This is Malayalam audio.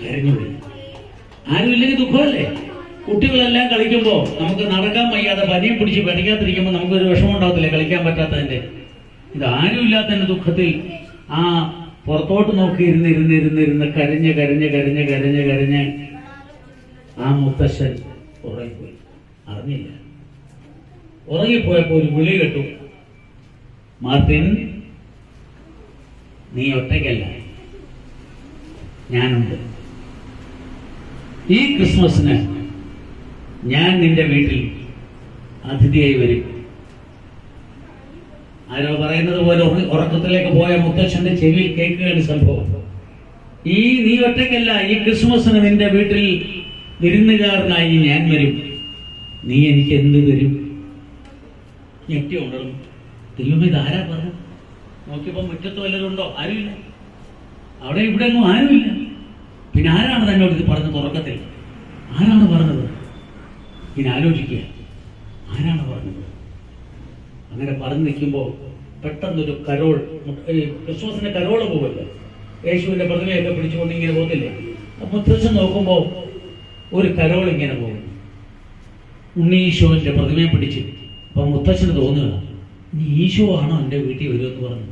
കരഞ്ഞുപോയി ആരുമില്ലെങ്കിൽ ദുഃഖമല്ലേ? കുട്ടികളെല്ലാം കളിക്കുമ്പോൾ നമുക്ക് നടക്കാൻ വയ്യാതെ പനിയും പിടിച്ച് പഠിക്കാതിരിക്കുമ്പോൾ നമുക്കൊരു വിഷമം ഉണ്ടാവത്തില്ലേ കളിക്കാൻ പറ്റാത്തതിന്റെ? ഇത് ആരുമില്ലാത്തതിന്റെ ദുഃഖത്തിൽ ആ പുറത്തോട്ട് നോക്കി ഇരുന്ന് ഇരുന്ന് ഇരുന്ന് ഇരുന്ന് കരഞ്ഞ് കരഞ്ഞ് കരഞ്ഞ് കരഞ്ഞ് കരഞ്ഞ് ആ മുത്തശ്ശൻ ഉറങ്ങിപ്പോയി. അറിഞ്ഞില്ല. ഉറങ്ങിപ്പോയപ്പോ ഒരു വിളി കേട്ടു. മാർട്ടിൻ നീ ഒറ്റയ്ക്കല്ല. ഞാനുണ്ട്. ഈ ക്രിസ്മസിന് ഞാൻ നിന്റെ വീട്ടിൽ അതിഥിയായി വരും. ആരോ പറയുന്നത് പോലെ ഉറക്കത്തിലേക്ക് പോയ മുത്തച്ഛന്റെ ചെവിയിൽ കേൾക്കുകയാണ് സംഭവം. ഈ നീ ഒറ്റയ്ക്കല്ല ഈ ക്രിസ്മസിന് നിന്റെ വീട്ടിൽ വിരുന്നുകാരനായി ഞാൻ വരും. നീ എനിക്ക് എന്ത് തരും? ഞെട്ടി ഉണർന്നു. ദൈവം ഇത് ആരാ പറഞ്ഞു നോക്കിയപ്പോ മുറ്റത്ത് വല്ലതുണ്ടോ ആരുമില്ല. അവിടെ ഇവിടെ ഒന്നും ആരുമില്ല. പിന്നെ ആരാണ് തന്നോട് ഇത് പറഞ്ഞത് ഉറക്കത്തിൽ? ആരാണ് പറഞ്ഞത്? ഇനി ആലോചിക്കുക. ആരാണ് പറഞ്ഞത്? അങ്ങനെ പറഞ്ഞു നിൽക്കുമ്പോൾ പെട്ടെന്നൊരു കരോൾ ക്രിസ്മസിന്റെ കരോൾ പോവല്ലോ? യേശുവിന്റെ പ്രതിമയൊക്കെ പിടിച്ചുകൊണ്ട് ഇങ്ങനെ പോകുന്നില്ലേ അപ്പൊ മുത്തച്ഛൻ നോക്കുമ്പോൾ ഒരു കരോൾ ഇങ്ങനെ പോകും ഉണ്ണീശോന്റെ പ്രതിമയെ പിടിച്ച്. അപ്പൊ മുത്തച്ഛന് തോന്നുക ഇനി ഈശോ ആണോ എന്റെ വീട്ടിൽ വരുമെന്ന് പറഞ്ഞു